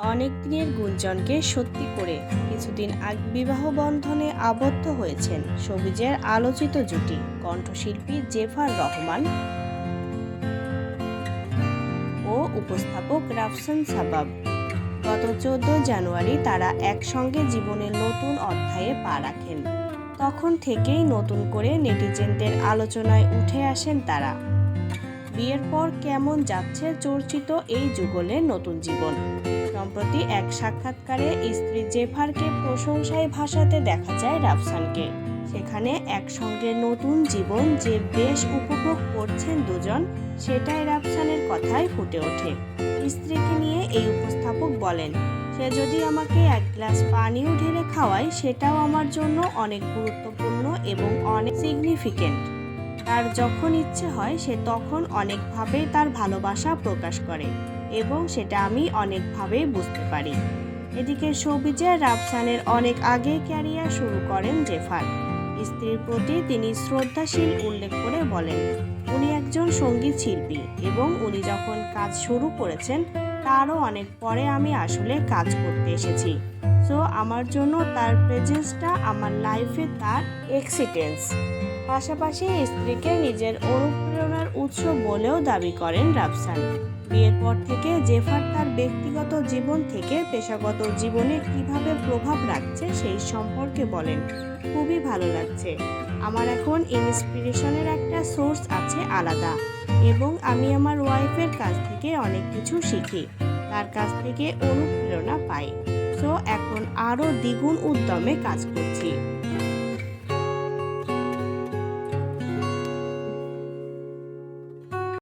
অনেক দিনের গুঞ্জনকে সত্যি করে কিছুদিন আগ বিবাহ বন্ধনে আবদ্ধ হয়েছেন সবুজের আলোচিত জুটি কণ্ঠশিল্পী জেফার রহমান ও উপস্থাপক রাফসান সাবাব। গত চোদ্দ জানুয়ারি তারা একসঙ্গে জীবনের নতুন অধ্যায়ে পা রাখেন। তখন থেকেই নতুন করে নেটিজেনদের আলোচনায় উঠে আসেন তারা। বিয়ের পর কেমন যাচ্ছে চর্চিত এই যুগলের নতুন জীবন। সম্প্রতি এক সাক্ষাৎকারে স্ত্রী জেফারকে প্রশংসায় ভাসাতে দেখা যায় রাফসানকে। সেখানে একসঙ্গে নতুন জীবন যে বেশ উপভোগ করছেন দুজন, সেটাই রাফসানের কথায় ফুটে ওঠে। স্ত্রীকে নিয়ে এই উপস্থাপক বলেন, সে যদি আমাকে এক গ্লাস পানিও ঢেলে খাওয়ায়, সেটাও আমার জন্য অনেক গুরুত্বপূর্ণ এবং অনেক সিগনিফিকেন্ট তার যখন ইচ্ছে হয়, সে তখন অনেকভাবেই তার ভালোবাসা প্রকাশ করে এবং সেটা আমি অনেকভাবেই বুঝতে পারি। এদিকে সবিজে রাফসানের অনেক আগে ক্যারিয়ার শুরু করেন জেফার। স্ত্রীর প্রতি তিনি শ্রদ্ধাশীল উল্লেখ করে বলেন, উনি একজন সংগীত শিল্পী এবং উনি যখন কাজ শুরু করেছেন, তারও অনেক পরে আমি আসলে কাজ করতে এসেছি। সো আমার জন্য তার প্রেজেন্সটা আমার লাইফে তার এক্সিটেন্স পাশাপাশি স্ত্রীকে নিজের অনুপ্রেরণার উৎস বলেও দাবি করেন রাফসান। বিয়ের পর থেকে জেফার তার ব্যক্তিগত জীবন থেকে পেশাগত জীবনে কীভাবে প্রভাব রাখছে সেই সম্পর্কে বলেন, খুবই ভালো লাগছে। আমার এখন ইন্সপিরেশনের একটা সোর্স আছে আলাদা এবং আমি আমার ওয়াইফের কাছ থেকে অনেক কিছু শিখি। তার কাছ থেকে অনুপ্রেরণা পাই। এখন আরও দ্বিগুণ উদ্যমে কাজ করছি।